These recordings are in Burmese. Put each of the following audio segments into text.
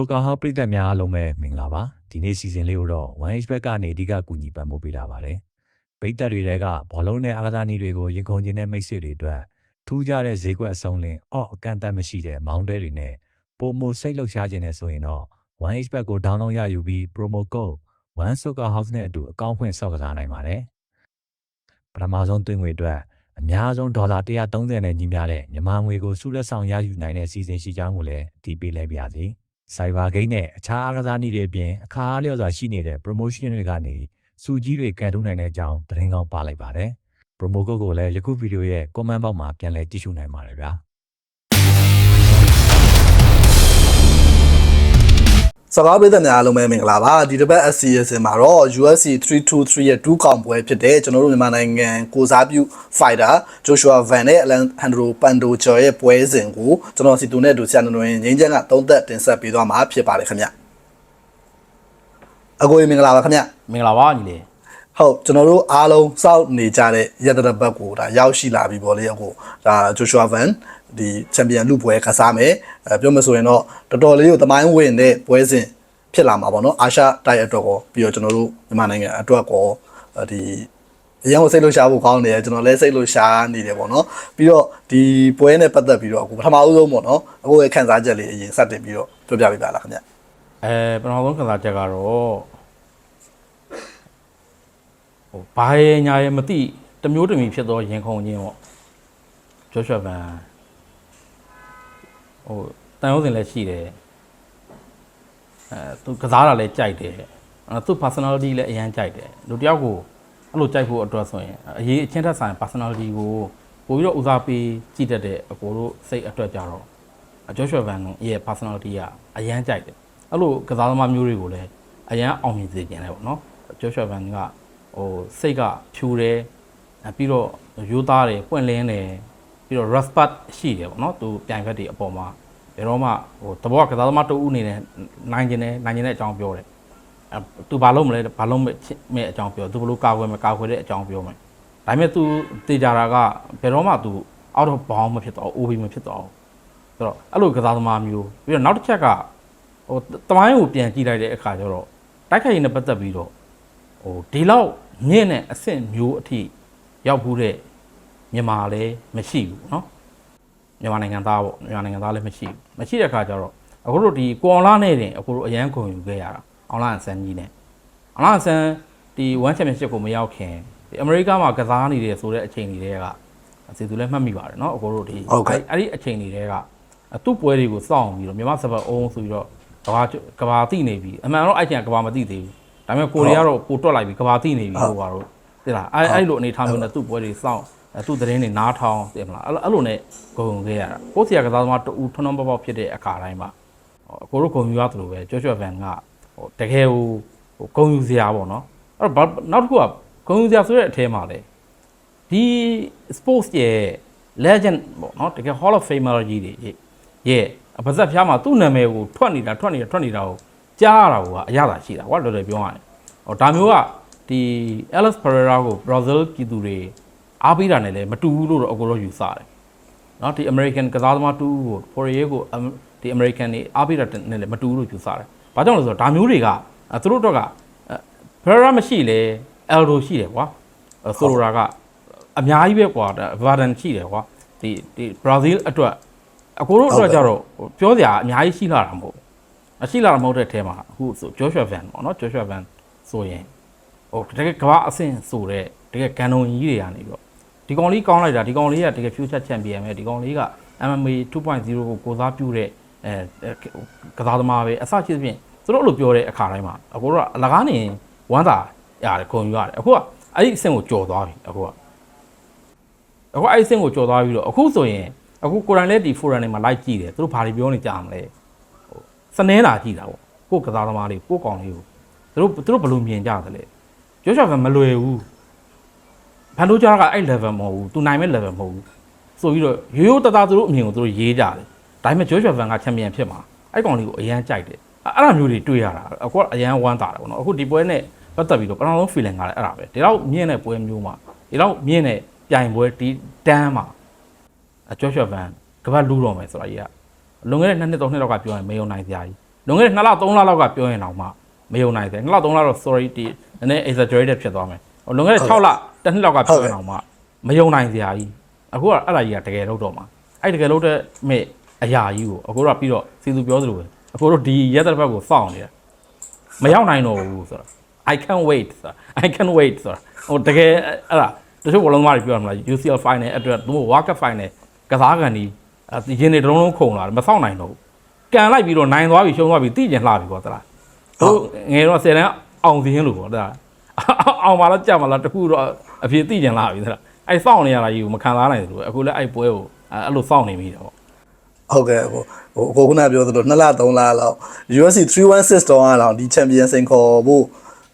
ဆိုကာဟောပရိသတ်များအားလုံးပဲမင်္ဂလာပါဒီနေ့စီစဉ်လေးကိုတော့ 1H ဘက်ကနေအဓိကကူညီပံ့ပိုးပေးတာပါတယ်ပရိသတ်တွေတဲကဘောလုံးနဲ့အားကစားနည်းတွေကိုရင်ခုန်ခြင်းနဲ့မိတ်ဆွေတွေအတွက်ထူးခြားတဲ့ဈေးကွက်အစုံလင်အော့အကန့်အသတ်မရှိတဲ့မောင်းတဲတွေနဲ့ပုံမစိတ်လှုပ်ရှားခြင်းနဲ့ဆိုရင်တော့ 1H ဘက်ကို download ရယူပြီး promo code 1 Soccer House နဲ့အတူအကောင့်ဖွင့်ဆောက်ကစားနိုင်ပါတယ်ပထမဆုံးသွင်းငွေအတွက်အများဆုံးဒေါ်လာ130နဲ့ညီမျှတဲ့မြန်မာငွေကိုစုလက်ဆောင်ရယူနိုင်တဲ့စီစဉ်ရှိကြောင်းကိုလည်းအတည်ပြုလိုက်ပါရစေ။ Cyber Game နဲ့အခြားအားကစားနည်းတွေအပြင်အခါအားလျော်စွာရှိနေတဲ့ promotion တွေကနေစုကြီးတွေကန်ထုတ်နိုင်တဲ့အကြောင်းသတင်းကောင်းပါလိုက်ပါတယ်။ promo code ကိုလည်းယခုဗီဒီယိုရဲ့ comment box မှာပြန်လည်ကြည့်ရှုနိုင်ပါတယ်ဗျာ။ စကားပေးတဲ့များအားလုံးပဲမင်္ဂလာပါဒီတစ်ပတ် SCS မှာတော့ UFC 323ရဲ့2ကောင်ပွဲဖြစ်တဲ့ကျွန်တော်တို့မြန်မာနိုင်ငံကိုစားပြု fighter Joshua Van နဲ့ Alejandro Pantoja ရဲ့ပွဲစဉ်ကိုကျွန်တော်စီတူနဲ့အတူဆရာနွန်ငင်းချမ်းကသုံးသက်တင်ဆက်ပေးသွားမှာဖြစ်ပါတယ်ခင်ဗျအကိုကြီးမင်္ဂလာပါခင်ဗျမင်္ဂလာပါညီလေးဟုတ်ကျွန်တော်တို့အားလုံးစောင့်နေကြတဲ့ရတရဘတ်ကိုဒါရောက်ရှိလာပြီပေါ့လေအခုဒါ Joshua Van ဒီချန်ပီယံလူပွဲကစားမယ်အဲပြောမဆိုရင်တော့တော်တော်လေးကိုသမိုင်းဝင်တဲ့ပွဲစဉ်ဖြစ်လာမှာပေါ့နော်အာရှတိုက်အတွက်ကောပြီးတော့ကျွန်တော်တို့မြန်မာနိုင်ငံအတွက်ကောဒီအရင်ကစိတ်လှရှားဖို့ကောင်းတယ်ကျွန်တော်လည်းစိတ်လှရှားနေတယ်ပေါ့နော်ပြီးတော့ဒီပွဲနဲ့ပတ်သက်ပြီးတော့အခုပထမဦးဆုံးပေါ့နော်အခုရဲ့ခံစားချက်လေးအရင်စတင်ပြီးတော့ပြောပြပေးပါလားခင်ဗျအဲပထမဆုံးခန်းစားချက်ကတော့ဟိုဘာရဲညာရဲမသိတစ်မျိုးတစ်မီဖြစ်သောရင်ခုန်ခြင်းပေါ့ဂျော့ရှွာဗန် ဟိုတန်ရုံးစင်လည်းရှိတယ်အဲသူကစားတာလည်းကြိုက်တယ်အဲသူ personality လည်းအရန်ကြိုက်တယ်လူတယောက်ကိုအဲ့လိုကြိုက်ဖို့အတွက်ဆိုရင်အရေးအချင်းထက်ဆိုင် personality ကိုပို့ပြီးတော့ဦးစားပေးကြည့်တတ်တဲ့အကိုတို့စိတ်အတွက်ကြတော့ဂျော့ရှွာဗန်ရဲ့ personality ကအရန်ကြိုက်တယ်အဲ့လိုကစားသမားမျိုးတွေကိုလည်းအရန်အောင်မြင်စေခြင်းတယ်ပေါ့နော်ဂျော့ရှွာဗန်ကဟိုစိတ်ကဖြူတယ်အဲပြီးတော့ရိုးသားတယ်ပွင့်လင်းတယ် ပြီးတော့ respect ရှိတယ်ပေါ့နော်သူပြိုင်ဘက်တွေအပေါ်မှာဘယ်တော့မှဟိုတဘောကစားသမားတဦးအနေနဲ့နိုင်ခြင်းနဲ့နိုင်ခြင်းတဲ့အကြောင်းပြောတယ်အဲသူဘာလုပ်မလဲဘာလုပ်မဲ့အကြောင်းပြောသူဘလို့ကာကွယ်မကာကွယ်တဲ့အကြောင်းပြောမယ်ဒါပေမဲ့ तू တေချာတာကဘယ်တော့မှ तू out of bound မဖြစ်တော့ OB မဖြစ်တော့ဆိုတော့အဲ့လိုကစားသမားမျိုးပြီးတော့နောက်တစ်ချက်ကဟိုတမိုင်းကိုပြန်ကြည့်လိုက်တဲ့အခါကျတော့တိုက်ခိုက်ရေးနဲ့ပတ်သက်ပြီးတော့ဟိုဒီလောက်မြင့်တဲ့အဆင့်မျိုးအထိရောက်ဘူးတဲ့ မြန်မာလည်းမရှိဘူးเนาะမြန်မာနိုင်ငံသားပေါ့မြန်မာနိုင်ငံသားလည်းမရှိဘူးမရှိတဲ့အခါကျတော့အခုတို့ဒီကွန်လာနဲ့တင်အခုတို့အရန်ခုံယူခဲ့ရတာအောင်လာအန်ဆန်ကြီးနဲ့အောင်လာအန်ဆန်ဒီ1 championship ကိုမရောက်ခင်ဒီအမေရိကမှာကစားနေတယ်ဆိုတဲ့အချိန်တွေကစီသူလည်းမှတ်မိပါတယ်เนาะအခုတို့ဒီအဲ့ဒီအချိန်တွေက အသူ့ပွဲတွေကိုစောင့်ပြီးတော့မြန်မာစပတ်အုံးဆိုပြီးတော့ကဘာကဘာတိနေပြီအမှန်တော့အဲ့ချိန်ကဘာမတိသေးဘူးဒါပေမဲ့ကိုရီးယားတော့ပိုတွက်လိုက်ပြီကဘာတိနေပြီဟိုကတော့သိလားအဲ့အဲ့လိုအနေထားမျိုးနဲ့သူ့ပွဲတွေစောင့် သူ့သတင်းတွေနားထောင်သိမလားအဲ့အဲ့လိုနဲ့ဂုံခဲ့ရတာကိုစီယာကစားသမားတူထွန်းထွန်းပေါက်ပေါက်ဖြစ်တဲ့အခါတိုင်းမှာကိုတို့ဂုံယူရတယ်လို့ပဲကျော်ကျော်ဗန်ကဟိုတကယ်ဟိုဂုံယူစရာပေါ့နော်အဲ့တော့နောက်တစ်ခုကဂုံယူစရာဆိုတဲ့အထဲမှာလေဒီ sports ရဲ့ legend ပေါ့နော်တကယ် hall of famer ကြီးတွေရဲ့အပါဇက်ဖျားမှာသူ့နာမည်ကိုထွက်နေတာထွက်နေတာထွက်နေတာကိုကြားရတာကအရသာရှိတာကွာတော်တော်ပြောရတယ်ဟောဒါမျိုးကဒီ Alex Pereira ကို Brazil ပြည်သူတွေ အားပေးတာနဲ့လည်းမတူဘူးလို့တော့အကိုတော့ယူဆတယ်เนาะဒီ American ကစားသမားတူကို Fourier ကိုဒီ American တွေအားပေးတာနဲ့လည်းမတူဘူးလို့ယူဆတယ်ဘာကြောင့်လဲဆိုတော့ဒါမျိုးတွေကသူတို့တော့က Pereira မရှိလေ Aldo ရှိတယ်ကွာဆိုလိုတာကအများကြီးပဲကွာ Vardan ရှိတယ်ကွာဒီဒီ Brazil အတွက်အကိုတို့အတွက်ကြတော့ပြောစရာအများကြီးရှိလာတာမဟုတ်ဘူးအရှိလာတာမဟုတ်တဲ့အထဲမှာအခုဆိုဂျော့ရှွာဗန်ပေါ့နော်ဂျော့ရှွာဗန်ဆိုရင်ဟိုတကယ်ကမ္ဘာအဆင့်ဆိုတဲ့တကယ်ဂန်တုံကြီးတွေကနေပြီးတော့ ဒီကောင်လေးကောင်းလိုက်တာဒီကောင်လေးကတကယ် future champion ပဲဒီကောင်လေးက MMA 2.0ကိုကိုစားပြုတဲ့အဲကစားသမားပဲအစရှိသဖြင့်သူတို့အဲ့လိုပြောတဲ့အခါတိုင်းမှာအကိုတို့ကအလကားနေဝမ်းသာရတယ်ခုံယူရတယ်အခုကအဲ့ဒီအဆင့်ကိုကြော်သွားပြီအခုကအခုအဲ့ဒီအဆင့်ကိုကြော်သွားပြီးတော့အခုဆိုရင်အခုကိုရိုင်းလက်ဒီဖိုရမ်တွေမှာလိုက်ကြည့်တယ်သူတို့ဘာတွေပြောနေကြမလဲဟိုစနေလာကြည့်တာပေါ့ကိုကစားသမားတွေကိုကောင်းလေးကိုသူတို့သူတို့ဘယ်လိုမြင်ကြသလဲကျောချာကမလွယ်ဘူး ဘန်တို့ကြားကအဲ့ level မဟုတ်ဘူးသူနိုင်မဲ့ level မဟုတ်ဘူးဆိုပြီးတော့ရိုးရိုးတသားသူတို့အမြင်ကိုသူတို့ရေးကြတယ်ဒါပေမဲ့ဂျော့ချာဗန်ကချန်ပီယံဖြစ်မှာအဲ့ကောင်လေးကိုအရန်ကြိုက်တယ်အဲ့ဒါမျိုးတွေတွေ့ရတာအခုကအရန်ဝမ်းသာတယ်ပေါ့နော်အခုဒီပွဲနဲ့ပတ်သက်ပြီးတော့ပထမဆုံး feeling ကလည်းအဲ့ဒါပဲဒီလောက်မြင့်တဲ့ပွဲမျိုးမှာဒီလောက်မြင့်တဲ့ပြိုင်ပွဲဒီတန်းမှာအကျော်ချော့ဗန်ကပတ်လူတော့မယ်ဆိုတာကြီးကလွန်ခဲ့တဲ့နှစ်နှစ်သုံးနှစ်လောက်ကပြောရင်မယုံနိုင်စရာကြီးလွန်ခဲ့တဲ့2လ3လလောက်ကပြောရင်တော့မှမယုံနိုင်သေး2လ3လတော့ sorry ဒီနည်းနည်း exaggerated ဖြစ်သွားမယ်ဟိုလွန်ခဲ့တဲ့6လတစ်နှစ်လောက်ကပြောရင်တော့မှမယုံနိုင်စရာကြီးအခုကအဲ့ဒါကြီးကတကယ်လို့တော့မှာအဲ့တကယ်လို့တဲ့မဲ့အရာကြီးကိုအခုတော့ပြီးတော့စီသူပြောသလိုပဲအခုတို့ဒီရက်တဲ့ဘက်ကိုစောင့်နေတာမရောက်နိုင်တော့ဘူးဆိုတော့ I can wait ဆိုတာ I can wait ဆိုတာဟိုတကယ်အဲ့ဒါတချို့ဘလုံးသမားတွေပြောရမလား UCL final အတွက်သူတို့ World Cup final ကစားကန်ဒီရင်းနေတုံးလုံးခုံလာတယ်မစောင့်နိုင်တော့ဘူးကန်လိုက်ပြီးတော့နိုင်သွားပြီရှုံးသွားပြီတိကျင်လှပြီပေါ့တလားတို့ငယ်တော့10တန်းအောင်စီရင်လို့ပေါ့တလားအောင်ပါလားကြက်ပါလားတခုတော့ အဖြစ်တိကျင်လှပြီတလားအဲ့စောင့်နေရတာကြီးကိုမခံစားနိုင်ဘူးအခုလည်းအဲ့ပွဲကိုအဲ့လိုစောင့်နေမိတယ်ပေါ့ဟုတ်ကဲ့ဟိုဟိုကိုခုနပြောသလို2လ3လလောက် UFC 316တောင်းအောင်ဒီ champion စိန်ခေါ်ဖို့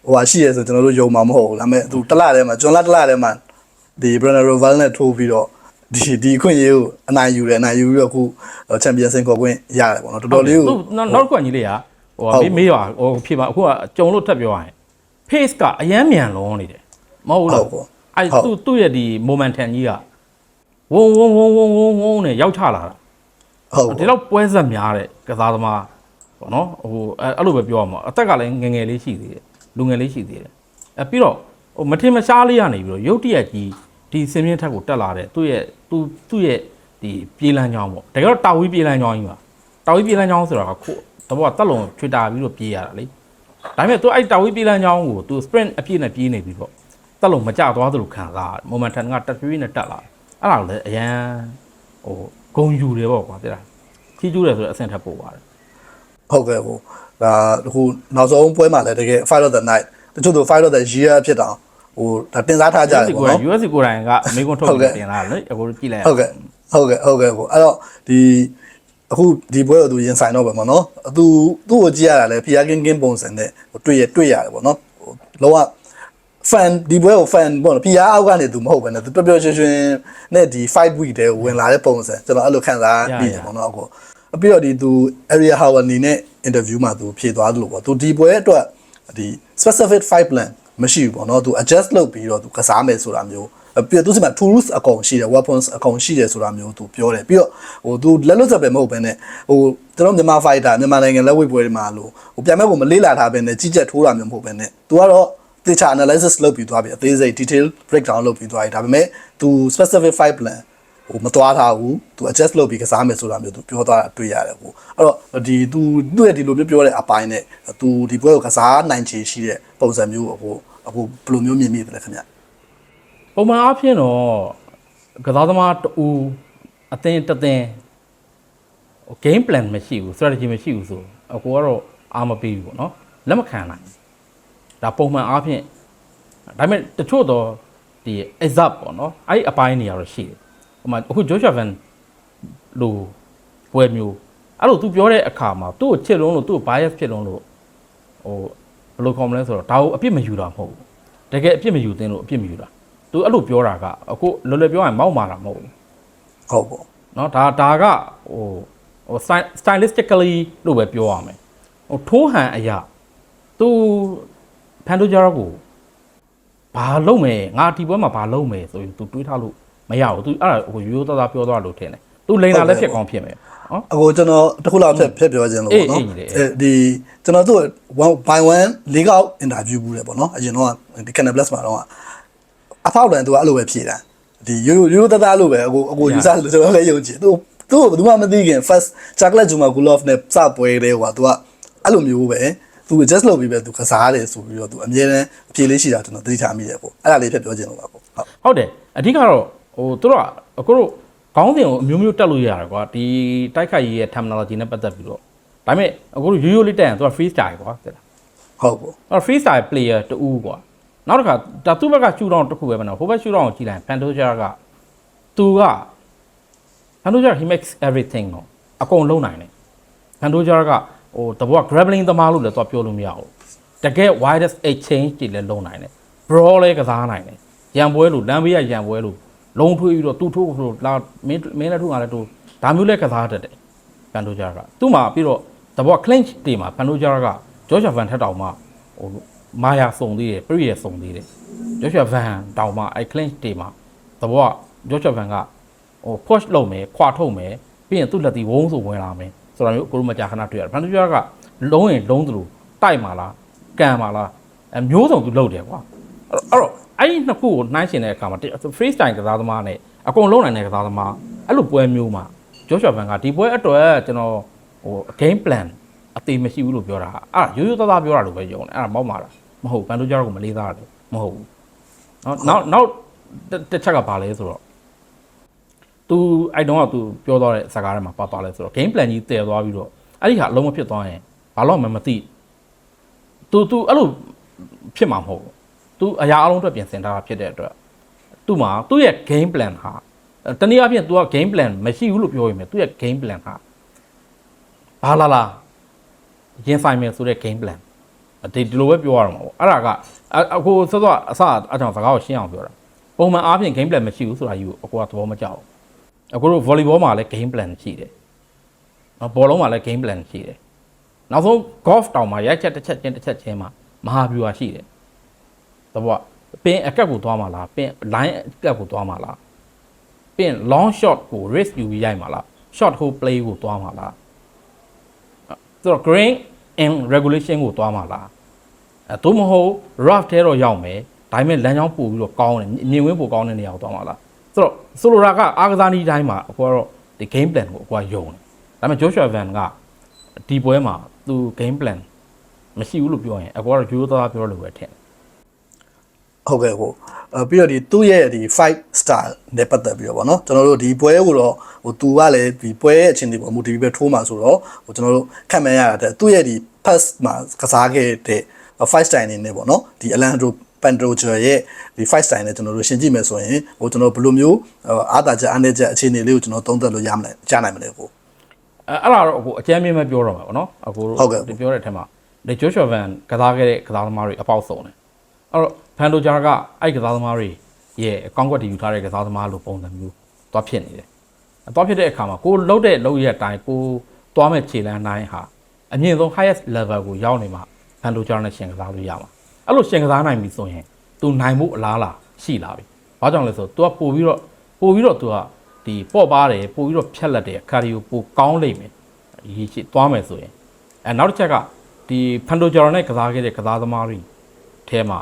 ဟိုဟာရှိရဆိုကျွန်တော်တို့ယုံမှာမဟုတ်ဘူးဒါပေမဲ့သူတစ်လထဲမှာကျွန်တော်တစ်လထဲမှာဒီ Brenner Roval နဲ့ထိုးပြီးတော့ဒီဒီအခွင့်အရေးကိုအနိုင်ယူတယ်အနိုင်ယူပြီးတော့အခု champion စိန်ခေါ်ခွင့်ရတယ်ပေါ့နော်တော်တော်လေးကိုသူနောက်နောက်တစ်ခုကညီလေးကဟိုဟုတ်မေးမေးပါဟိုဖြစ်ပါအခုကကြုံလို့ထပ်ပြောရရင် pace ကအရန်မြန်လုံးနေတယ်မဟုတ်ဘူးလားဟုတ်ပေါ့ အဲ့ဟုတ်သူ့သူ့ရဲ့ဒီ momentum ကြီးကဝုံဝုံဝုံဝုံဝုံဝုံနဲ့ရောက်ချလာတာဟုတ်ဒီလောက်ပွဲဆက်များတဲ့ကစားသမားပေါ့နော်ဟိုအဲ့အဲ့လိုပဲပြောရမှာအသက်ကလည်းငယ်ငယ်လေးရှိသေးတယ်လူငယ်လေးရှိသေးတယ်အဲပြီးတော့ဟိုမထင်မရှားလေးကနေပြီးတော့ရုတ်တရက်ကြီးဒီစင်းမြင့်ထက်ကိုတက်လာတဲ့သူ့ရဲ့သူ့သူ့ရဲ့ဒီပြေးလန်းကြောင်းပေါ့တကယ်တော့တာဝီပြေးလန်းကြောင်းကြီးပါတာဝီပြေးလန်းကြောင်းဆိုတာကခို့တဘောကတက်လုံးထွေတာပြီးတော့ပြေးရတာလေဒါပေမဲ့သူအဲ့တာဝီပြေးလန်းကြောင်းကိုသူ sprint အပြည့်နဲ့ပြေးနေပြီးတော့ တက်လုံးမကျသွားသလိုခံစားရတယ် momentum ကတက်ပြေးနဲ့တက်လာတယ်အဲ့ဒါလည်းအရန်ဟိုဂုံယူတယ်ပေါ့ကွာတဲ့လားကြီးကျူးတယ်ဆိုတော့အဆင့်ထပ်ပို့ပါတယ်ဟုတ်ကဲ့ဟိုဒါအခုနောက်ဆုံးပွဲမှာလည်းတကယ် fight of the night တချို့သူ fight of the year ဖြစ်တာဟိုဒါတင်စားထားကြတယ် USC ပေါ့ကိုယ်တိုင်နော် USC ကိုယ်တိုင်ကအမေကွန်ထုတ်ဟုတ်ကဲ့ပြီးတင်လာတယ်လေအခုကြည့်လိုက်ရဟုတ်ကဲ့ဟုတ်ကဲ့ဟုတ်ကဲ့ကိုအဲ့တော့ဒီအခုဒီပွဲကိုသူရင်ဆိုင်တော့ပဲမနော်သူသူ့ကိုကြည့်ရတာလဲဖီယာကင်းကင်းပုံစံနဲ့ဟိုတွေ့ရတွေ့ရတယ်ပေါ့နော်ဟိုလောက fan ဒီပွဲကို fan ပေါ့နော်ဖီယာအောက်ကနေသူမဟုတ်ပဲねသူပျော်ပျော်ရွှင်ရွှင်နဲ့ဒီ fight week တဲ့ဝင်လာတဲ့ပုံစံကျွန်တော်အဲ့လိုခံစားပြီးရပေါ့နော်အခုပြီးတော့ဒီသူ area howard နေနဲ့ interview မှာသူဖြေသွားသလိုပေါ့သူဒီပွဲအတွက်ဒီ specific fight plan မရှိဘူးပေါ့နော်သူ adjust လုပ်ပြီးတော့သူကစားမယ်ဆိုတာမျိုးပြီးတော့သူစီမှာ tools အကုန်ရှိတယ် weapons အကုန်ရှိတယ်ဆိုတာမျိုးသူပြောတယ်ပြီးတော့ဟိုသူလက်လွတ်ဆက်ပဲမဟုတ်ဘဲနဲ့ဟိုကျွန်တော်မြန်မာ fighter မြန်မာနိုင်ငံလက်ဝိတ်ပွဲတွေမှာလို့ဟိုပြန်မဲ့ကိုမလေးလာထားဘဲနဲ့ကြီးကြက်ထိုးတာမျိုးမဟုတ်ဘဲနဲ့သူကတော့ တေချာ analysis လုပ်ပြီးသွားပြီအသေးစိတ် detail breakdown လုပ်ပြီးသွားပြီဒါပေမဲ့သူ specific fight plan ဟိုမသွားထားဘူးသူ adjust လုပ်ပြီးကစားမယ်ဆိုတာမျိုးသူပြောသွားတာတွေ့ရတယ်ဟိုအဲ့တော့ဒီသူသူ့ရဲ့ဒီလိုမျိုးပြောတဲ့အပိုင်းနဲ့သူဒီပွဲကိုကစားနိုင်ချေရှိတဲ့ပုံစံမျိုးဟိုအခုဘယ်လိုမျိုးမြင်မိတယ်လဲခင်ဗျပုံမှန်အားဖြင့်တော့ကစားသမားတူအသင်းတစ်သင်းဟို game plan မရှိဘူး strategy မရှိဘူးဆိုအခုကတော့အားမပေးဘူးပေါ့နော်လက်မခံနိုင် ဒါပုံမှန်အားဖြင့်ဒါပေမဲ့တချို့တော့ဒီ exap ပေါ့နော်အဲ့ဒီအပိုင်းနေရာတော့ရှိတယ်ဟိုမှာအခု Joshua Van လိုပွဲမျိုးအဲ့လို तू ပြောတဲ့အခါမှာသူ့ကိုချစ်လုံးလို့သူ့ကို bias ဖြစ်လုံးလို့ဟိုဘယ်လို complaint ဆိုတော့ဒါကိုအပြစ်မယူတာမဟုတ်ဘူးတကယ်အပြစ်မယူသင်းလို့အပြစ်မယူတာ तू အဲ့လိုပြောတာကအခုလွယ်လွယ်ပြောရင်မောက်မာတာမဟုတ်ဘူးဟုတ်ပေါ့နော်ဒါဒါကဟိုဟို stylistically လို့ပဲပြောရမယ်ဟိုထိုးဟန်အရာ तू ဖန်တိုဂျာကိုဘာလုပ်မယ်ငါဒီပွဲမှာဘာလုပ်မယ်ဆိုရင် तू တွေးထားလို့မရဘူး तू အဲ့ဒါဟိုရိုးရိုးသားသားပြောသွားလို့ထင်တယ် तू လိန်တာလည်းဖြစ်ကောင်းဖြစ်မယ်နော် အခုကျွန်တော်တစ်ခုလောက်ဖြတ်ဖြတ်ပြောခြင်းလို့ အေး ပေါ့နော် အေးလေ အဲဒီကျွန်တော်တို့ one by one လေးကောက် interview ဘူးတယ်ပေါ့နော်အရင်တော့ဒီ Canal Plus မှာတော့အဖောက်တန်သူကအဲ့လိုပဲဖြေတာဒီရိုးရိုးရိုးသားသားလို့ပဲအခုအခု user လို့ကျွန်တော်လည်းယုံကြည်သူသူ့ကိုဘယ်သူမှမသိခင် first chocolate juma gulov နဲ့စပွဲတဲ့ဟိုကသူကအဲ့လိုမျိုးပဲ သူ just လုပ်ပြီးပဲသူကစားတယ်ဆိုပြီးတော့သူအမြဲတမ်းအဖြေလေးရှိတာကျွန်တော်သတိထားမိတယ်ပေါ့အဲ့ဒါလေးဖြတ်ပြောခြင်းလို့ပါပေါ့ဟုတ်ဟုတ်တယ်အဓိကတော့ဟိုသူတို့ကအခုတို့ခေါင်းစဉ်ကိုအမျိုးမျိုးတက်လို့ရတယ်ကွာဒီတိုက်ခိုက်ရေးရဲ့ terminology နဲ့ပတ်သက်ပြီးတော့ဒါပေမဲ့အခုတို့ရိုးရိုးလေးတက်ရင်သူက free style ကွာတဲ့လားဟုတ်ပေါ့အဲ့ free style player တူကွာနောက်တစ်ခါဒါသူ့ဘက်ကရှူတောင်းတစ်ခုပဲမနော်ဟိုဘက်ရှူတောင်းကိုကြည့်လိုက် Pantoja ကသူက Pantoja he makes everything နော်အကုန်လုံးနိုင်တယ် Pantoja က ဟိုတဘောက grappling သမားလို့လည်းတော့ပြောလို့မရဘူးတကယ် widest exchange တွေလည်းလုံးနိုင်တယ် brawl လည်းကစားနိုင်တယ်ရန်ပွဲလို့လမ်းဘေးကရန်ပွဲလို့လုံးထွေးပြီးတော့သူ့ထိုးလို့လာမင်းမင်းလည်းထိုးငါလည်းထိုးဒါမျိုးလည်းကစားတတ်တယ် Pantoja ကသူ့မှာပြီးတော့တဘော clinch တွေမှာ Pantoja က George Van ထက်တောင်မှဟိုမာယာစုံသေးတယ်ပြည့်ရစုံသေးတယ် George Van တောင်မှအဲ့ clinch တွေမှာတဘောက George Van ကဟို push လုပ်မယ်ခွာထုတ်မယ်ပြီးရင်သူ့လက်တီဝုန်းဆိုဝင်လာမယ် ဆိုတာမျိုးကိုလိုမကြာခဏတွေ့ရတယ် Pantoja ကလုံးရင်လုံးသလိုတိုက်မှာလားကန်မှာလားအမျိုးစုံသူလုပ်တယ်ကွာအဲ့တော့အဲ့ဒီနှစ်ခုကိုနှိုင်းရှင်တဲ့အခါမှာ free style ကစားသမားနဲ့အကုန်လုံးနိုင်တဲ့ကစားသမားအဲ့လိုပွဲမျိုးမှာဂျိုးရှော့ဗန်ကဒီပွဲအတွက်ကျွန်တော်ဟို game plan အသေးမရှိဘူးလို့ပြောတာအဲ့ဒါရိုးရိုးသားသားပြောတာလို့ပဲယုံတယ်အဲ့ဒါမောက်မှာလားမဟုတ်ဘန်ဒိုဂျာကိုမလေးသားတယ်မဟုတ်ဘူးနော်နောက်နောက်တစ်ချက်ကဘာလဲဆိုတော့ သူအဲ့တုန်းကသူပြောသွားတဲ့စကားထဲမှာပါပါလဲဆိုတော့ game plan ကြီးတည်သွားပြီးတော့အဲ့ဒီဟာအလုံးမဖြစ်သွားရင်ဘာလို့မှမသိသူသူအဲ့လိုဖြစ်မှာမဟုတ်ဘူးသူအရာအလုံးအတွက်ပြင်ဆင်ထားတာဖြစ်တဲ့အတွက်သူ့မှာသူ့ရဲ့ game plan ဟာတနည်းအားဖြင့် तू က game plan မရှိဘူးလို့ပြောရင်မယ် तू ရဲ့ game plan ဟာဘာလာလာရင်ဆိုင်မယ်ဆိုတဲ့ game plan ဒီဒီလိုပဲပြောရမှာပေါ့အဲ့ဒါကအခုစောစောအစအကြောင်းစကားကိုရှင်းအောင်ပြောတာပုံမှန်အားဖြင့် game plan မရှိဘူးဆိုတာယူအကိုကသဘောမကျဘူး အခုတို့ volleyball မှာလည်း game plan ရှိတယ်။နော်ဘောလုံးမှာလည်း game plan ရှိတယ်။နောက်ဆုံး golf တောင်မှာရိုက်ချက်တစ်ချက်ချင်းတစ်ချက်ချင်းမှာမဟာဗျူဟာရှိတယ်။သဘောကပင်အကက်ကိုသွားမှာလားပင် line အကက်ကိုသွားမှာလားပင် long shot ကို risk ယူပြီးရိုက်မှာလား short hole play ကိုသွားမှာလားအဲ့တော့ green in regulation ကိုသွားမှာလားအဲသို့မဟုတ် rough ထဲတော့ရောက်မယ်ဒါပေမဲ့လမ်းကြောင်းပို့ပြီးတော့ကောင်းတယ်မြင်ဝင်းပို့ကောင်းတဲ့နေရာကိုသွားမှာလား ဆိုတော့ဆိုလိုတာကအာကစားနည်းတိုင်းမှာအကွာတော့ဒီ game plan ကိုအကွာယုံတယ်ဒါပေမဲ့ Joshua Van ကဒီပွဲမှာသူ game plan မရှိဘူးလို့ပြောရင်အကွာတော့ရိုးရိုးသားသားပြောလို့ပဲထင်တယ်ဟုတ်ကဲ့ကိုအဲပြီးတော့ဒီသူ့ရဲ့ဒီ fight style နဲ့ပတ်သက်ပြီးတော့ဗောနော်ကျွန်တော်တို့ဒီပွဲကိုတော့ဟိုသူကလည်းဒီပွဲရဲ့အချင်းဒီပေါ်မူတည်ပြီးပဲထိုးမှာဆိုတော့ဟိုကျွန်တော်တို့ခံမှန်းရတာတဲ့သူ့ရဲ့ဒီ pass မှာကစားခဲ့တဲ့ fight style နေနဲ့ဗောနော်ဒီ Alejandro Pantoja ရဲ့ဒီ fight style နဲ့ကျွန်တော်တို့ရှင်းကြည့်မယ်ဆိုရင်ဟိုကျွန်တော်ဘယ်လိုမျိုးအာသာချက်အနေချက်အခြေအနေလေးကိုကျွန်တော်သုံးသပ်လို့ရမလဲကြားနိုင်မလဲကိုအဲအဲ့ဒါတော့အခုအကျမ်းမြင့်ပဲပြောတော့မှာပေါ့နော်အခုဟုတ်ကဲ့ဒီပြောတဲ့အထက်မှာဒီ Joshua Van ကစားခဲ့တဲ့ကစားသမားတွေအပေါက်ဆုံးတယ်အဲ့တော့ Pantoja ကအဲ့ကစားသမားတွေရဲ့အကောင့်ကွက်တည်ယူထားတဲ့ကစားသမားလိုပုံစံမျိုးသွားဖြစ်နေတယ်အသွားဖြစ်တဲ့အခါမှာကိုလှုပ်တဲ့လှုပ်ရက်တိုင်းကိုသွားမဲ့ခြေလမ်းတိုင်းဟာအမြင့်ဆုံး highest level ကိုရောက်နေမှာ Pantoja နဲ့ရှင်ကစားလို့ရမှာ အဲ့လိုရှင်ကစားနိုင်ပြီဆိုရင် तू နိုင်မှုအလားလားရှိလာပြီဘာကြောင့်လဲဆိုတော့ तू ကပို့ပြီးတော့ပို့ပြီးတော့ तू ကဒီပေါ့ပါတယ်ပို့ပြီးတော့ဖြက်လက်တယ်ကာဒီယိုပိုကောင်းလိမ့်မယ်ရေးချသွားမယ်ဆိုရင်အဲနောက်တစ်ချက်ကဒီဖန်တိုဂျော်နဲ့ကစားခဲ့တဲ့ကစားသမားတွေအဲမှာ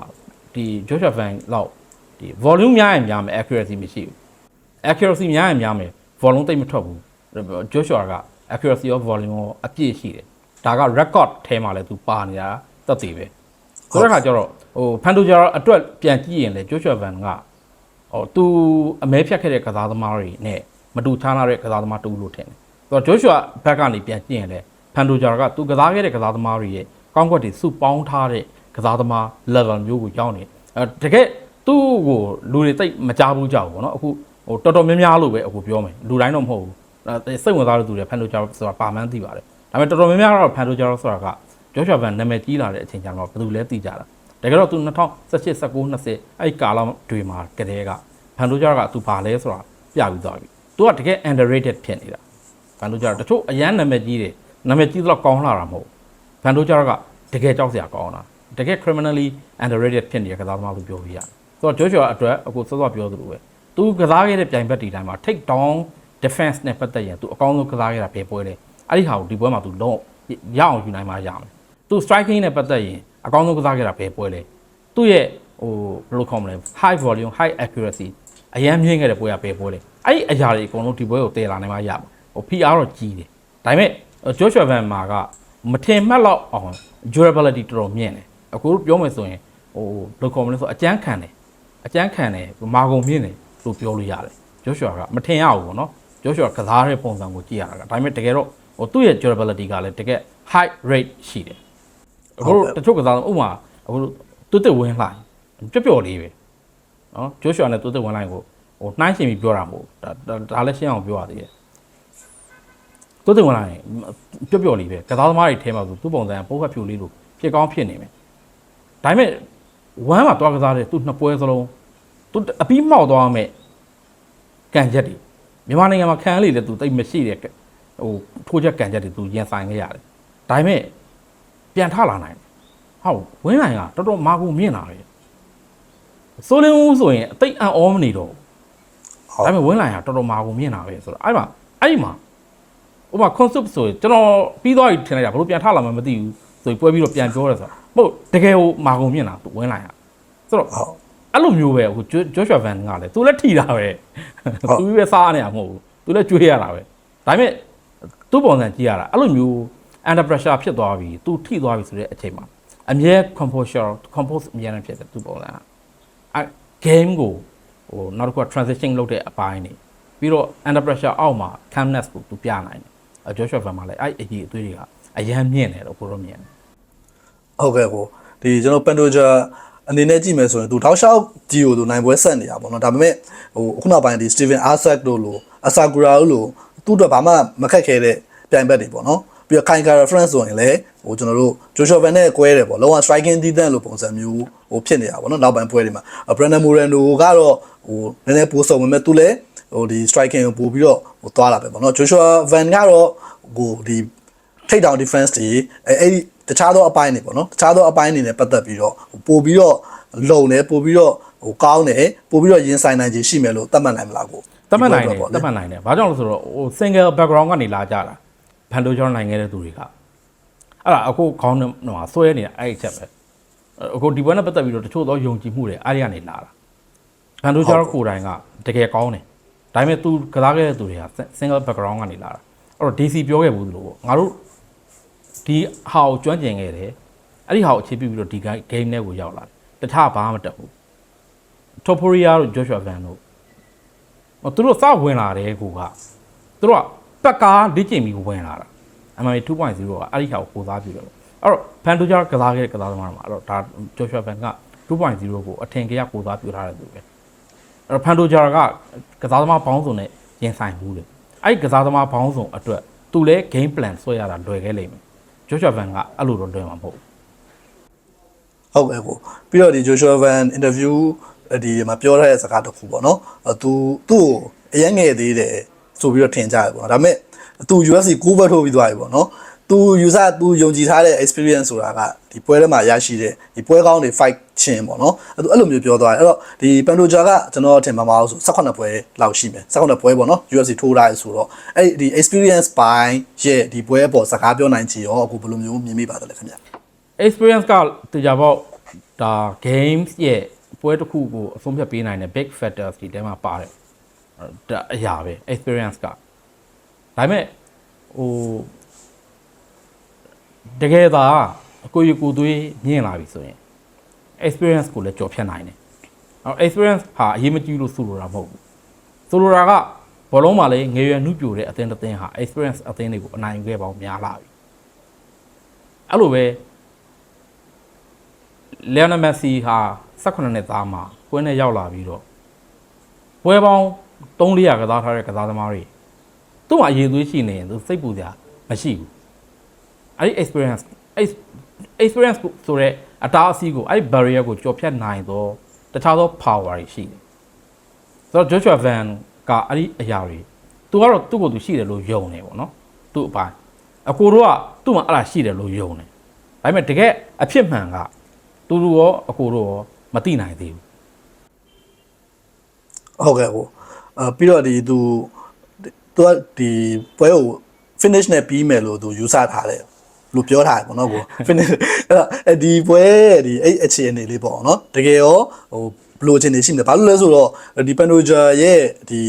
ဒီ Joshua Van လောက်ဒီ volume များရင်များမယ် accuracy မရှိဘူး accuracy များရင်များမယ် volume တိတ်မထွက်ဘူး Joshua က accuracy of volume ကိုအပြည့်ရှိတယ်ဒါက record ထဲမှာလည်းသူပါနေတာသက်သေပဲ ဆိုတဲ့အခါကျတော့ဟိုဖန်တိုဂျာအတွက်ပြန်ကြည့်ရင်လေကျိုးချော်ဗန်ကဟိုသူအမဲဖြတ်ခဲ့တဲ့ကစားသမားတွေနဲ့မတူခြားလာတဲ့ကစားသမားတူလို့ထင်တယ်။ဆိုတော့ကျိုးချော်ဘက်ကနေပြန်ကြည့်ရင်လေဖန်တိုဂျာကသူကစားခဲ့တဲ့ကစားသမားတွေရဲ့ကောင်းကွက်တွေစုပေါင်းထားတဲ့ကစားသမား level မျိုးကိုကြောင်းနေအဲတကယ်သူ့ကိုလူတွေတိတ်မကြားဘူးကြောက်ဘောနော်အခုဟိုတော်တော်များများလို့ပဲအခုပြောမယ်လူတိုင်းတော့မဟုတ်ဘူးစိတ်ဝင်စားတဲ့သူတွေဖန်တိုဂျာဆိုတာပါမှန်းသိပါတယ်ဒါပေမဲ့တော်တော်များများတော့ဖန်တိုဂျာဆိုတာက Joshua Van နာမည်ကြီးလာတဲ့အချိန်ကျတော့ဘယ်သူလဲသိကြတာတကယ်တော့သူ2018 19 20အဲ့ကာလတွေမှာကတည်းကဖန်တိုဂျာကသူဘာလဲဆိုတာပြပြီးသွားပြီသူကတကယ် underrated ဖြစ်နေတာဖန်တိုဂျာတချို့အရန်နာမည်ကြီးတယ်နာမည်ကြီးတော့ကောင်းလာတာမဟုတ်ဖန်တိုဂျာကတကယ်ကြောက်စရာကောင်းတာတကယ် criminally underrated ဖြစ်နေတဲ့ကစားသမားလို့ပြောပြရတယ်ဆိုတော့ Joshua အတွက်အခုစောစောပြောသလိုပဲသူကစားခဲ့တဲ့ပြိုင်ဘက်ဒီတိုင်းမှာ take down defense နဲ့ပတ်သက်ရင်သူအကောင်းဆုံးကစားခဲ့တာပဲပွဲတယ်အဲ့ဒီဟာကိုဒီပွဲမှာသူလုံးရအောင်ယူနိုင်မှရမယ် သူ striking နဲ့ပတ်သက်ရင်အကောင်းဆုံးကစားခဲ့တာပဲပွဲလေသူ့ရဲ့ဟိုဘယ်လိုခေါ်မလဲ high volume high accuracy အရန်မြင့်ခဲ့တဲ့ပွဲကပဲပွဲလေအဲ့ဒီအရာတွေအကုန်လုံးဒီပွဲကိုတည်လာနိုင်မှရမှာဟို PR တော့ကြီးတယ်ဒါပေမဲ့ Joshua Van မာကမထင်မှတ်တော့အောင် durability တော်တော်မြင့်တယ်အခုပြောမယ်ဆိုရင်ဟိုဘယ်လိုခေါ်မလဲဆိုအကျန်းခံတယ်အကျန်းခံတယ်မာကုန်မြင့်တယ်လို့ပြောလို့ရတယ် Joshua ကမထင်ရဘူးပေါ့နော် Joshua ကစားတဲ့ပုံစံကိုကြည့်ရတာကဒါပေမဲ့တကယ်တော့ဟိုသူ့ရဲ့ durability ကလည်းတကယ် high rate ရှိတယ် အခုတချို့ကစားဥမာအခုတွတ်တက်ဝင်လှိုင်းပျော့ပျော့လေးပဲနော် Joshua နဲ့တွတ်တက်ဝင်လှိုင်းကိုဟိုနှိုင်းရှင်ပြီးပြောတာမဟုတ်ဒါဒါလည်းရှင်းအောင်ပြောရသေးတယ်တွတ်တက်ဝင်လှိုင်းပျော့ပျော့လေးပဲကစားသမားတွေထဲမှာဆိုသူ့ပုံစံပိုးဖက်ဖြူလေးလို့ဖြစ်ကောင်းဖြစ်နေမယ်ဒါပေမဲ့ဝမ်းမှာတွားကစားတဲ့သူ့နှစ်ပွဲစလုံးသူအပြီးမှောက်သွားမယ်ကန်ချက်တွေမြန်မာနိုင်ငံမှာခံရလေတဲ့သူတိတ်မရှိတဲ့ဟိုထိုးချက်ကန်ချက်တွေသူရင်ဆိုင်ခဲ့ရတယ်ဒါပေမဲ့ ပြန်ထလာနိုင်တယ်ဟုတ်ဝင်းနိုင်ကတော်တော်မာကူမြင့်လာတယ်စိုးလင်းဦးဆိုရင်အသိအံ့ဩမနေတော့ဘူးဟုတ်ဒါပေမဲ့ဝင်းလိုင်ကတော်တော်မာကိုမြင်တာပဲဆိုတော့အဲ့မှာအဲ့ဒီမှာဥပမာ concept ဆိုရင်ကျွန်တော်ပြီးသွားပြီထင်လိုက်တာဘလို့ပြန်ထလာမှမသိဘူးဆိုပြီးပွဲပြီးတော့ပြန်ပြောရဲဆိုတော့ဟုတ်တကယ်ဟိုမာကုန်မြင်တာသူဝင်လာရဆိုတော့ဟုတ်အဲ့လိုမျိုးပဲဟိုဂျိုရှွာဗန်ကလည်းသူလည်းထိတာပဲဟုတ်သူပဲစားနေတာမဟုတ်ဘူးသူလည်းကျွေးရတာပဲဒါပေမဲ့သူ့ပုံစံကြည့်ရတာအဲ့လိုမျိုး under pressure ဖြစ်သွားပြီသူထိသွားပြီဆိုတဲ့အချိန်မှာအမြဲ composure compose အမြဲတမ်းဖြစ်တယ်သူ့ပုံစံကအဲ game ကိုဟိုနောက်တစ်ခုက transition လုပ်တဲ့အပိုင်းနေပြီးတော့ under pressure အောက်မှာ calmness ကိုသူပြနိုင်တယ်အဲဂျိုရှွာဗန်မှာလည်းအဲ့အကြီးအသွေးတွေကအရန်မြင့်တယ်လို့ကိုတော့မြင်တယ်ဟုတ်ကဲ့ကိုဒီကျွန်တော်ပန်တိုဂျာအနေနဲ့ကြည့်မယ်ဆိုရင်သူတောက်လျှောက်ဂျီကိုသူနိုင်ပွဲဆက်နေတာပေါ့နော်ဒါပေမဲ့ဟိုခုနောက်ပိုင်းဒီ Steven Arsak တို့လို Asakura တို့လိုသူ့အတွက်ဘာမှမခက်ခဲတဲ့ပြိုင်ဘက်တွေပေါ့နော် ပြီးတော့ Kainka reference ဆိုရင်လည်းဟိုကျွန်တော်တို့ Joshua Van နဲ့ကွဲတယ်ပေါ့လုံးဝ striking တီးတန့်လို့ပုံစံမျိုးဟိုဖြစ်နေတာပေါ့နော်နောက်ပိုင်းပွဲတွေမှာ Brandon Moreno ကတော့ဟိုနည်းနည်းပိုဆုံးပေမဲ့သူလည်းဟိုဒီ striking ကိုပို့ပြီးတော့ဟိုသွားလာပဲပေါ့နော် Joshua Van ကတော့ဟိုဒီ take down defense တွေအဲအဲ့ဒီတခြားသောအပိုင်းတွေပေါ့နော်တခြားသောအပိုင်းတွေနဲ့ပတ်သက်ပြီးတော့ပို့ပြီးတော့လုံတယ်ပို့ပြီးတော့ဟိုကောင်းတယ်ပို့ပြီးတော့ရင်ဆိုင်နိုင်ခြင်းရှိမယ်လို့သတ်မှတ်နိုင်မလားကိုတတ်မှတ်နိုင်တယ်ပေါ့တတ်မှတ်နိုင်တယ်ဘာကြောင့်လဲဆိုတော့ဟို single background ကနေလာကြတာ ဘန်ဒိုကျောင်းနိုင်ခဲ့တဲ့သူတွေကအဲ့ဒါအခုခေါင်းနဲ့မှာဆွဲနေတာအဲ့ဒီချက်ပဲအခုဒီဘက်နဲ့ပတ်သက်ပြီးတော့တချို့သောယုံကြည်မှုတွေအဲ့ဒီကနေလာတာဘန်ဒိုကျောင်းကိုယ်တိုင်ကတကယ်ကောင်းတယ်ဒါပေမဲ့သူကစားခဲ့တဲ့သူတွေက single background ကနေလာတာအဲ့တော့ DC ပြောခဲ့ဘူးလို့ပေါ့ငါတို့ဒီဟာကိုကျွမ်းကျင်ခဲ့တယ်အဲ့ဒီဟာကိုအခြေပြုပြီးတော့ဒီ game နဲ့ကိုရောက်လာတယ်တခြားဘာမှမတက်ဘူး Toporia တို့ Joshua Van တို့ဟိုသူတို့စဝင်လာတယ်ကိုကသူတို့က ပက်ကားလေ့ကျင့်ပြီးဝင်လာတာ MMA 2.0ကအဲ့ဒီဟာကိုကိုစားပြုတယ်ပေါ့အဲ့တော့ဖန်တူဂျာကစားခဲ့တဲ့ကစားသမားတွေမှာအဲ့တော့ဒါဂျိုရှွာဘန်က2.0ကိုအထင်ကြီးကိုစားပြုထားတဲ့သူပဲအဲ့တော့ဖန်တူဂျာကကစားသမားဘောင်းစုံနဲ့ရင်ဆိုင်ဘူးလေအဲ့ဒီကစားသမားဘောင်းစုံအတွက်သူလည်း game plan ဆွဲရတာလွယ်ခဲ့လိမ့်မယ်ဂျိုရှွာဘန်ကအဲ့လိုတော့လွယ်မှာမဟုတ်ဘူးဟုတ်ကဲ့ကိုပြီးတော့ဒီ Joshua Van interview ဒီမှာပြောထားတဲ့စကားတစ်ခုပေါ့နော်အဲသူသူ့ကိုအရင်ငယ်သေးတယ် ဆိုပြီးတော့ထင်ကြတယ်ပေါ့ဒါပေမဲ့သူ UFC ကိုးဘတ်ထုတ်ပြီးသွားပြီပေါ့နော်သူ user သူယုံကြည်ထားတဲ့ experience ဆိုတာကဒီပွဲထဲမှာရရှိတဲ့ဒီပွဲကောင်းတွေ fight ချင်းပေါ့နော်အဲ့အဲ့လိုမျိုးပြောသွားတယ်အဲ့တော့ဒီ Pandoja ကကျွန်တော်ထင်မှာမအောင်ဆို18ပွဲလောက်ရှိမယ်18ပွဲပေါ့နော် UFC ထိုးထားရဆိုတော့အဲ့ဒီ experience ပိုင်းရဲ့ဒီပွဲပေါ်စကားပြောနိုင်ချင်ရောအခုဘယ်လိုမျိုးမြင်မိပါတယ်လဲခင်ဗျာ experience ကတရားပေါက်ဒါ games ရဲ့ပွဲတစ်ခုကိုအဆုံးဖြတ်ပေးနိုင်တဲ့ big factors ဒီထဲမှာပါတယ်ဒါ အရာပဲ experience ကဒါပေမဲ့ဟိုတကယ်သာအကိုရီကိုသွေးမြင့်လာပြီဆိုရင် experience ကိုလည်းကြော်ဖြတ်နိုင်တယ်အဲ experience ဟာအရေးမကြီးလို့ဆိုလိုတာမဟုတ်ဘူးဆိုလိုတာကဘောလုံးမှာလည်းငယ်ရွယ်နှုပြိုတဲ့အသင်းတစ်သင်းဟာ experience အသင်းတွေကိုအနိုင်ယူခဲ့ပေါင်းများလာပြီအဲ့လိုပဲလီယိုနယ်မက်ဆီဟာ18နှစ်သားမှာပွဲနဲ့ရောက်လာပြီးတော့ပွဲပေါင်း 300ကစားထားတဲ့ကစားသမားတွေသူ့မှာအရေးသွေးရှိနေရင်သူစိတ်ပူစရာမရှိဘူးအဲ့ဒီ experience အဲ့ experience ကိုဆိုတော့အတားအဆီးကိုအဲ့ဒီ barrier ကိုကျော်ဖြတ်နိုင်တော့တခြားသော power တွေရှိတယ်ဆိုတော့ Joshua Van ကအဲ့ဒီအရာတွေသူကတော့သူ့ကိုယ်သူရှိတယ်လို့ယုံနေပေါ့နော်သူ့အပိုင်းအကိုတို့ကသူ့မှာအဲ့ဒါရှိတယ်လို့ယုံနေဒါပေမဲ့တကယ်အဖြစ်မှန်ကသူတို့ရောအကိုတို့ရောမသိနိုင်သေးဘူးဟုတ်ကဲ့ကို အဲပြီးတော့ဒီသူသူကဒီပွဲကို finish နဲ့ပြီးမယ်လို့သူယူဆထားတယ်လို့ပြောထားတယ်ပေါ့နော်ကို finish အဲ့တော့အဲဒီပွဲဒီအဲ့အခြေအနေလေးပေါ့နော်တကယ်ရောဟိုဘလို့အခြေအနေရှိနေဘာလို့လဲဆိုတော့ဒီ Panoja ရဲ့ဒီ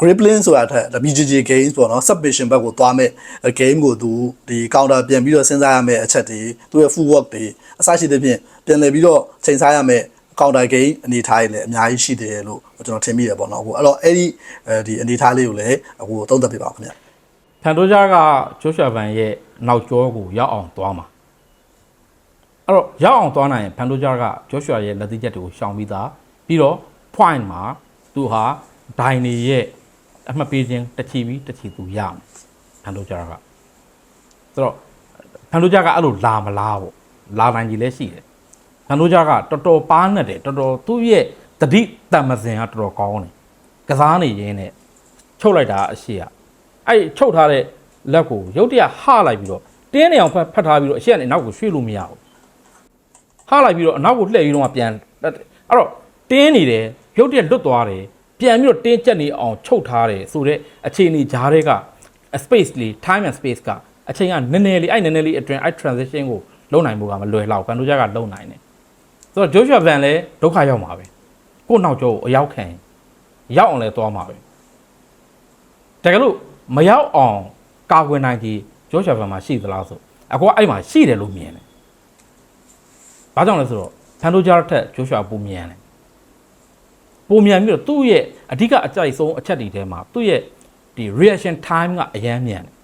Grappling ဆိုတာထက် BJJ games ပေါ့နော် submission ဘက်ကိုသွားမဲ့ game ကိုသူဒီ counter ပြန်ပြီးတော့စဉ်းစားရမယ့်အချက်တွေသူရဲ့ full work တွေအစရှိတဲ့ဖြင့်ပြန်လည်ပြီးတော့ချိန်ဆရမယ့် counter game အနေထားတွေလည်းအများကြီးရှိတယ်လို့ကျွန်တော်ထင်မိတယ်ပေါ့နော်အခုအဲ့တော့အဲ့ဒီအဲဒီအနေထားလေးကိုလည်းအခုသုံးသပ်ပြပါဦးခင်ဗျဖန်တိုဂျာကဂျိုရှာဗန်ရဲ့နောက်ကျောကိုရောက်အောင်သွားမှာအဲ့တော့ရောက်အောင်သွားနိုင်ရင်ဖန်တိုဂျာကဂျိုရှာရဲ့လက်သီးချက်တွေကိုရှောင်ပြီးသားပြီးတော့ point မှာသူဟာဒိုင်နေရဲ့အမှတ်ပေးခြင်းတစ်ချီပြီးတစ်ချီသူရမယ်ဖန်တိုဂျာကဆိုတော့ဖန်တိုဂျာကအဲ့လိုလာမလားပေါ့လာနိုင်ကြီးလည်းရှိတယ် ဖန်တို့ကြကတော်တော်ပါးနဲ့တယ်တော်တော်သူ့ရဲ့တတိတမစင်ကတော်တော်ကောင်းတယ်ကစားနေရင်းနဲ့ချုပ်လိုက်တာအရှိอ่ะအဲ့ဒီချုပ်ထားတဲ့လက်ကိုရုတ်တရက်ဟလိုက်ပြီးတော့တင်းနေအောင်ဖတ်ဖတ်ထားပြီးတော့အရှိကနေနောက်ကိုရွှေ့လို့မရဘူးဟလိုက်ပြီးတော့အနောက်ကိုလှည့်ပြီးတော့မှပြန်အဲ့တော့တင်းနေတယ်ရုတ်တရက်လွတ်သွားတယ်ပြန်ပြီးတော့တင်းချက်နေအောင်ချုပ်ထားတယ်ဆိုတော့အခြေအနေဂျားတွေက space လေး time and space ကအချိန်ကနည်းနည်းလေးအဲ့နည်းနည်းလေးအတွင်းအဲ့ transition ကိုလုပ်နိုင်မှုကမလွယ်လောက်ကန်တိုဂျာကလုပ်နိုင်တယ် ဆိုတော့ Joshua Van လည်းဒုက္ခရောက်မှာပဲကို့နောက်ကျောကိုအရောက်ခံရောက်အောင်လဲသွားမှာပဲတကယ်လို့မရောက်အောင်ကာကွယ်နိုင်ကြီး Joshua Van မှာရှိသလားဆိုအကောအဲ့မှာရှိတယ်လို့မြင်တယ်ဘာကြောင့်လဲဆိုတော့ဖန်တိုဂျာထက် Joshua ပုံမြန်တယ်ပုံမြန်ပြီးတော့သူ့ရဲ့အဓိကအကြိုက်ဆုံးအချက်တွေထဲမှာသူ့ရဲ့ဒီ reaction time ကအရန်မြန်တယ်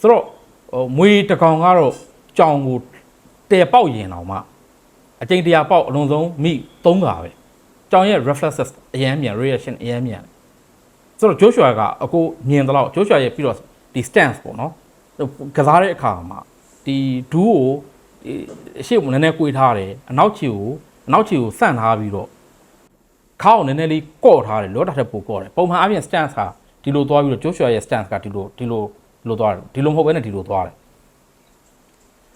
ဆိုတော့ဟိုမွေတကောင်ကတော့ကြောင်ကိုတဲပေါက်ရင်တော့မှ အကျိန်တရာပေါက်အလုံးစုံမိသုံးပါပဲကြောင်ရဲ့ reflexes အရန်မြန် reaction အရန်မြန်ဆိုတော့ Joshua ကအကိုမြင်တော့ Joshua ရဲ့ပြီးတော့ဒီ stance ပေါ့နော်ကစားတဲ့အခါမှာဒီဒူးကိုဒီအရှိကိုနည်းနည်း꿰ထားတယ်အနောက်ခြေကိုအနောက်ခြေကိုဆန့်ထားပြီးတော့ခါကိုနည်းနည်းလေးကော့ထားတယ်လောတာထက်ပိုကော့တယ်ပုံမှန်အပြင် stance ကဒီလိုသွားပြီးတော့ Joshua ရဲ့ stance ကဒီလိုဒီလိုဒီလိုသွားတယ်ဒီလိုမဟုတ်ဘဲနဲ့ဒီလိုသွားတယ်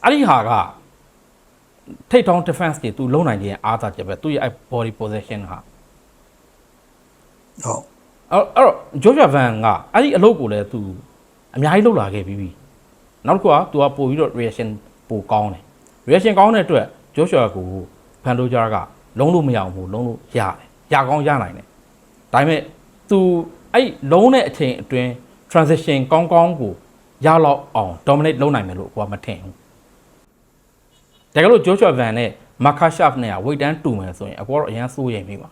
အဲ့ဒီဟာက ထိတ်ထောင်း defense တွေသူလုံနိုင်ခြင်းအားသာချက်ပဲသူရဲ့အဲ့ body position ဟာဟုတ်အဲ့အဲ့တော့ Georgia Van ကအဲ့ဒီအလုပ်ကိုလည်းသူအများကြီးလုပ်လာခဲ့ပြီးပြီနောက်တစ်ခုကသူကပို့ပြီးတော့ reaction ပိုကောင်းတယ် reaction ကောင်းတဲ့အတွက် Joshua ကိုဖန်တိုဂျာကလုံးလို့မရအောင်ဘူးလုံးလို့ရတယ်ရကောင်းရနိုင်တယ်ဒါပေမဲ့သူအဲ့လုံးတဲ့အချိန်အတွင်း transition ကောင်းကောင်းကိုရလောက်အောင် dominate လုပ်နိုင်မယ်လို့ကိုကမထင်ဘူး တကယ်လို့ Joshua Van နဲ့ Marcus Sharp နဲ့က weight တန်းတူမယ်ဆိုရင်အကောတော့အရန်စိုးရိမ်မိပါ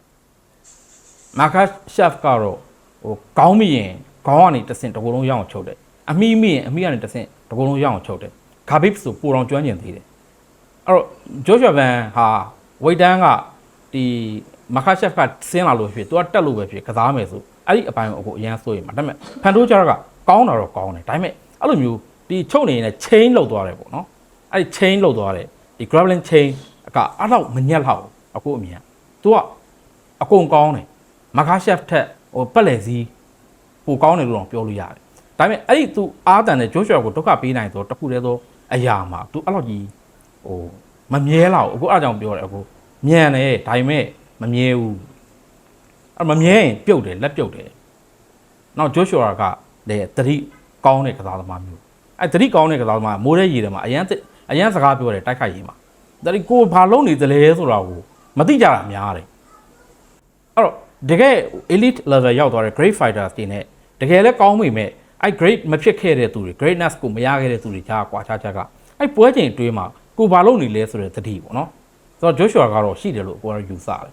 မာကာရှက်ဖ်ကတော့ဟိုကောင်းမိရင်ခေါင်းကနေတဆင့်တကူလုံးရအောင်ချုပ်တယ်အမိမိရင်အမိကနေတဆင့်တကူလုံးရအောင်ချုပ်တယ်ဂါဘစ်ဆိုပူတော်ကျွမ်းကျင်သေးတယ်အဲ့တော့ဂျိုးရှဗန်ဟာဝိတ်တန်းကဒီမာကာရှက်ဖ်ကဆင်းလာလို့ဖြစ်သူကတက်လို့ပဲဖြစ်ကစားမယ်ဆိုအဲ့ဒီအပိုင်းကိုအခုအရန်စိုးရင်မှာဒါပေမဲ့ဖန်တိုးကြတော့ကကောင်းတာတော့ကောင်းတယ်ဒါပေမဲ့အဲ့လိုမျိုးဒီချုပ်နေရင် chain လောက်သွားတယ်ပေါ့နော်အဲ့ဒီ chain လောက်သွားတယ် ဒီ grappling chain ကအဲ့လောက်မညက်လောက်အခုအမြင်က तू ကအကုန်ကောင်းတယ်မာကာရှက်ထက်ဟိုပက်လက်စည်းပိုကောင်းတယ်လို့တော့ပြောလို့ရတယ်။ဒါပေမဲ့အဲ့ဒီသူအားတန်တဲ့ဂျိုးရှော့ကိုဒုက္ခပေးနိုင်ဆိုတခုတည်းသောအရာမှာသူအဲ့လောက်ကြီးဟိုမမြဲလောက်အခုအားကြောင့်ပြောတယ်အခုမြန်တယ်ဒါပေမဲ့မမြဲဘူးအဲ့မမြဲရင်ပြုတ်တယ်လက်ပြုတ်တယ်။နောက်ဂျိုးရှော့ကလည်းတတိကောင်းတဲ့ကစားသမားမျိုးအဲ့တတိကောင်းတဲ့ကစားသမားမိုးတဲ့ရည်ထဲမှာအရန် အရန်စကားပြောတယ်တိုက်ခိုက်ရေးမှာတတိကိုဘာလုံးနေသလဲဆိုတာကိုမသိကြတာများတယ်အဲ့တော့တကယ် elite level ရောက်သွားတဲ့ great fighters တွေနဲ့တကယ်လည်းကောင်းမိမဲ့အဲ့ great မဖြစ်ခဲ့တဲ့သူတွေ greatness ကိုမရခဲ့တဲ့သူတွေကြားကွာခြားချက်ကအဲ့ပွဲချိန်အတွင်းမှာကိုဘာလုပ်နေလဲဆိုတဲ့သတိပေါ့နော်ဆိုတော့ Joshua ကတော့ရှိတယ်လို့ကိုကတော့ယူဆတယ်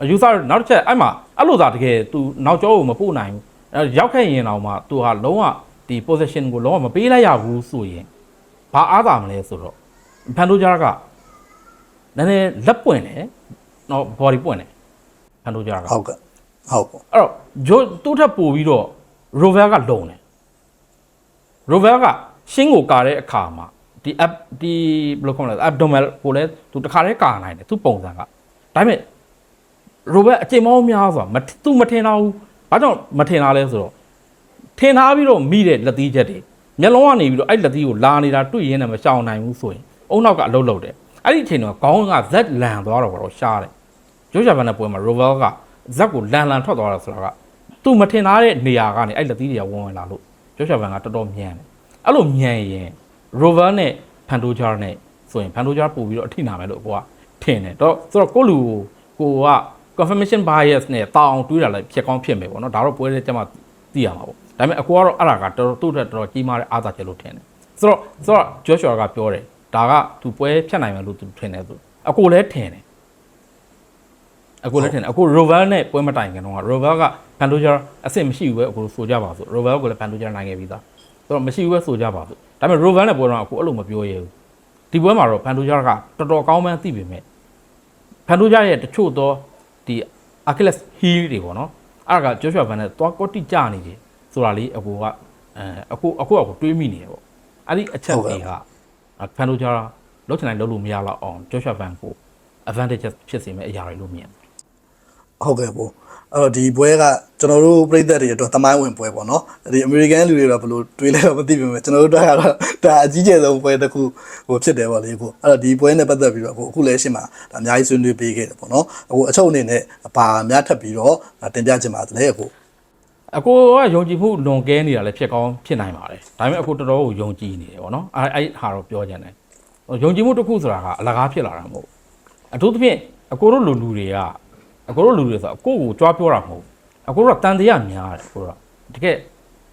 အယူဆနောက်တစ်ချက်အဲ့မှာအဲ့လိုသာတကယ်သူနောက်ကျောကိုမပို့နိုင်ဘူးအဲ့ရောက်ခဲ့ရင်တော့မှသူဟာလုံးဝဒီ position ကိုလုံးဝမပေးလိုက်ရဘူးဆိုရင် ဘာအားသာမလဲဆိုတော့ဖန်တိုဂျာကနည်းနည်းလက်ပွင့်တယ်နော် body ပွင့်တယ်ဖန်တိုဂျာကဟုတ်ကဲ့ဟုတ်ပေါ့အဲ့တော့ဂျိုသူ့ထက်ပိုပြီးတော့ရိုဗယ်ကလုံတယ်ရိုဗယ်ကရှင်းကိုကာတဲ့အခါမှာဒီ app ဒီဘယ်လိုခေါ်မလဲ abdominal ကိုလည်းသူတခါတည်းကာနိုင်တယ်သူ့ပုံစံကဒါပေမဲ့ရိုဗယ်အချိန်မောင်းများဆိုတာမသူမထင်တော့ဘူးဘာကြောင့်မထင်တာလဲဆိုတော့ထင်ထားပြီးတော့မိတဲ့လက်သီးချက်တွေ မျက်လုံးကနေပြီးတော့အဲ့လက်သီးကိုလာနေတာတွေ့ရင်းနဲ့မရှောင်နိုင်ဘူးဆိုရင်အုံနောက်ကအလုပ်လုပ်တယ်အဲ့ဒီအချိန်တော့ခေါင်းကဇက်လန်သွားတော့တော့ရှားတယ်ဂျိုးဂျာဗန်နဲ့ပွဲမှာရိုဗယ်ကဇက်ကိုလန်လန်ထွက်သွားတာဆိုတာကသူမထင်ထားတဲ့နေရာကနေအဲ့လက်သီးတွေကဝင်ဝင်လာလို့ဂျိုးဂျာဗန်ကတော်တော်မြန်တယ်အဲ့လိုမြန်ရင်ရိုဗယ်နဲ့ဖန်တိုဂျာနဲ့ဆိုရင်ဖန်တိုဂျာပို့ပြီးတော့အထိနာမယ်လို့ကိုကထင်တယ်တော့ဆိုတော့ကိုလူကိုက confirmation bias နဲ့တောင်းအောင်တွေးတာလည်းဖြစ်ကောင်းဖြစ်မယ်ပေါ့နော်ဒါတော့ပွဲတဲ့ကျမှသိရမှာပေါ့ ဒါပေမဲ့အကူကတော့အဲ့ဒါကတော်တော်သူ့ထက်တော်တော်ကြီးမားတဲ့အားသာချက်လို့ထင်တယ်ဆိုတော့ဆိုတော့ဂျိုးရှော်ကပြောတယ်ဒါကသူပွဲဖြတ်နိုင်မယ်လို့သူထင်တယ်ဆိုအကူလည်းထင်တယ်အခုလည်းထင်တယ်အခု Rover နဲ့ပွဲမတိုင်ခင်တော့ Rover က Pantoja အဆင့်မရှိဘူးပဲအခုဆိုကြပါစို့ Rover ကိုလည်း Pantoja နိုင်ခဲ့ပြီးသားဆိုတော့မရှိဘူးပဲဆိုကြပါစို့ဒါပေမဲ့ Rover နဲ့ပွဲတော့အခုအဲ့လိုမပြောရဘူးဒီပွဲမှာတော့ Pantoja ကတော်တော်ကောင်းမှန်းသိပေမဲ့ Pantoja ရဲ့တချို့သောဒီ Achilles heel တွေပေါ့နော်အဲ့ဒါက Joshua Van နဲ့သွားကောတိကြနေတယ် ဆိုတာလေးအခုကအဲအခုအခုအခုတွေးမိနေတယ်ပေါ့အဲ့ဒီအချက်တွေက Pantoja လောက်ချင်တိုင်းလုပ်လို့မရတော့အောင် Joshua Van ကို advantage ဖြစ်စေမယ့်အရာတွေလို့မြင်တယ်ဟုတ်ကဲ့ပေါ့အဲ့တော့ဒီပွဲကကျွန်တော်တို့ပြည်သက်တွေအတွက်သမိုင်းဝင်ပွဲပေါ့နော်ဒီအမေရိကန်လူတွေတော့ဘယ်လိုတွေးလဲတော့မသိပါဘူးကျွန်တော်တို့တော့ကတော့ဒါအကြီးကျယ်ဆုံးပွဲတစ်ခုဟိုဖြစ်တယ်ပေါ့လေကိုအဲ့တော့ဒီပွဲနဲ့ပတ်သက်ပြီးတော့အခုအခုလည်းရှင်းမှာဒါအများကြီးဆွေးနွေးပေးခဲ့တယ်ပေါ့နော်အခုအချုပ်အနေနဲ့ဘာများထပ်ပြီးတော့တင်ပြချင်ပါသလဲအခု အကိုကယုံကြည်မှုလွန်ကဲနေတာလည်းဖြစ်ကောင်းဖြစ်နိုင်ပါတယ်ဒါပေမဲ့အကိုတော်တော်ကိုယုံကြည်နေတယ်ပေါ့နော်အဲအဲ့ဟာတော့ပြောကြတယ်ယုံကြည်မှုတစ်ခုဆိုတာကအလကားဖြစ်လာတာမဟုတ်အထူးသဖြင့်အကိုတို့လူလူတွေကအကိုတို့လူတွေဆိုအကိုကိုကြွားပြောတာမဟုတ်အကိုတို့ကတန်တရားများတယ်အကိုတို့ကတကယ်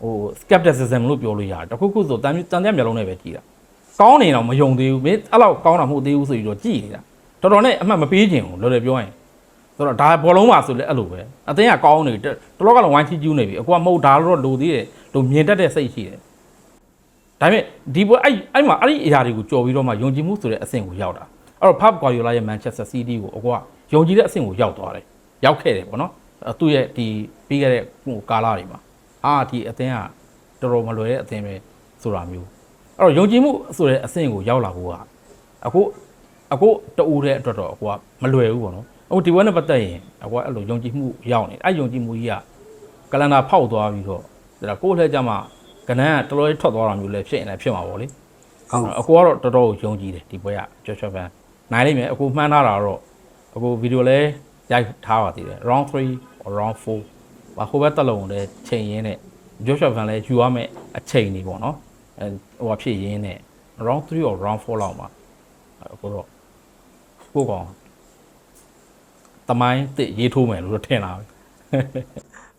ဟို skepticism လို့ပြောလို့ရတယ်တခုခုဆိုတန်တန်တရားမျိုးလုံးနဲ့ပဲကြည်တာကောင်းနေတော့မယုံသေးဘူးမင်းအဲ့လောက်ကောင်းတာမဟုတ်သေးဘူးဆိုပြီးတော့ကြည်နေတာတော်တော်နဲ့အမှတ်မပေးခြင်းဘူးလောလောပြောရင် ဆိုတော့ဒါဘောလုံးပါဆိုလဲအဲ့လိုပဲအတင်းကကောင်းနေတယ်တလောကလုံးဝိုင်းချီကျူးနေပြီအကွာမဟုတ်ဒါတော့လိုသေးတယ်လိုမြင်တတ်တဲ့စိတ်ရှိတယ်ဒါပေမဲ့ဒီဘောအဲ့အဲ့မှာအဲ့ဒီအရာတွေကိုကြော်ပြီးတော့မှယုံကြည်မှုဆိုတဲ့အဆင့်ကိုရောက်တာအဲ့တော့ Pep Guardiola ရဲ့ Manchester City ကိုအကွာယုံကြည်တဲ့အဆင့်ကိုရောက်သွားတယ်ရောက်ခဲ့တယ်ပေါ့နော်အဲ့သူ့ရဲ့ဒီပြီးခဲ့တဲ့ဟိုကာလတွေမှာအာဒီအတင်းကတော်တော်မလွယ်တဲ့အတင်းပဲဆိုတာမျိုးအဲ့တော့ယုံကြည်မှုဆိုတဲ့အဆင့်ကိုရောက်လာဖို့ကအခုအခုတူတဲ့အတွက်တော့အကွာမလွယ်ဘူးပေါ့နော် ဟိုဒီဘက်နဲ့ပတ်သက်ရင်အကွာအဲ့လိုယုံကြည်မှုရောက်နေအဲ့ယုံကြည်မှုကြီးကကလန်ဒါဖောက်သွားပြီးတော့ဒါကိုယ့်လှည့်ကြမှာကနန်းကတော်တော်လေးထွက်သွားတာမျိုးလည်းဖြစ်ရင်လည်းဖြစ်မှာပေါ့လေဟုတ်အကူကတော့တော်တော်ကိုယုံကြည်တယ်ဒီပွဲကကြော်ချော်ပန်နိုင်လိမ့်မယ်အကူမှန်းထားတာတော့အကူဗီဒီယိုလည်းရိုက်ထားပါသေးတယ် round 3 or round 4ဘာဟိုဘက်တက်လုံးလည်းချိန်ရင်းနဲ့ကြော်ချော်ပန်လည်းယူရမယ်အချိန်နေပေါ့နော်အဲဟိုဟာဖြစ်ရင်းနဲ့ round 3 or round 4လောက်မှာအကူတော့ကိုကောင် တမိုင်းတစ်ရေးထိုးမယ်လို့တော့ထင်တာပဲ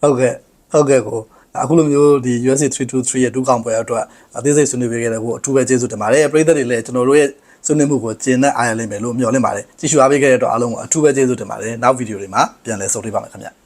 ဟုတ်ကဲ့ဟုတ်ကဲ့ကိုအခုလိုမျိုးဒီ USA 323ရဲ့ဒုကောင်ပွဲအတွက်အသေးစိတ်ဆွေးနွေးပေးခဲ့တဲ့ကိုအထူးပဲကျေးဇူးတင်ပါတယ်ပရိသတ်တွေလည်းကျွန်တော်တို့ရဲ့ဆွေးနွေးမှုကိုကျင်းနဲ့အားရလိမ့်မယ်လို့မျှော်လင့်ပါတယ်ကြည့်ရှုအားပေးခဲ့တဲ့အတွက်အားလုံးကိုအထူးပဲကျေးဇူးတင်ပါတယ်နောက်ဗီဒီယိုတွေမှာပြန်လည်ဆုံတွေ့ပါမယ်ခင်ဗျ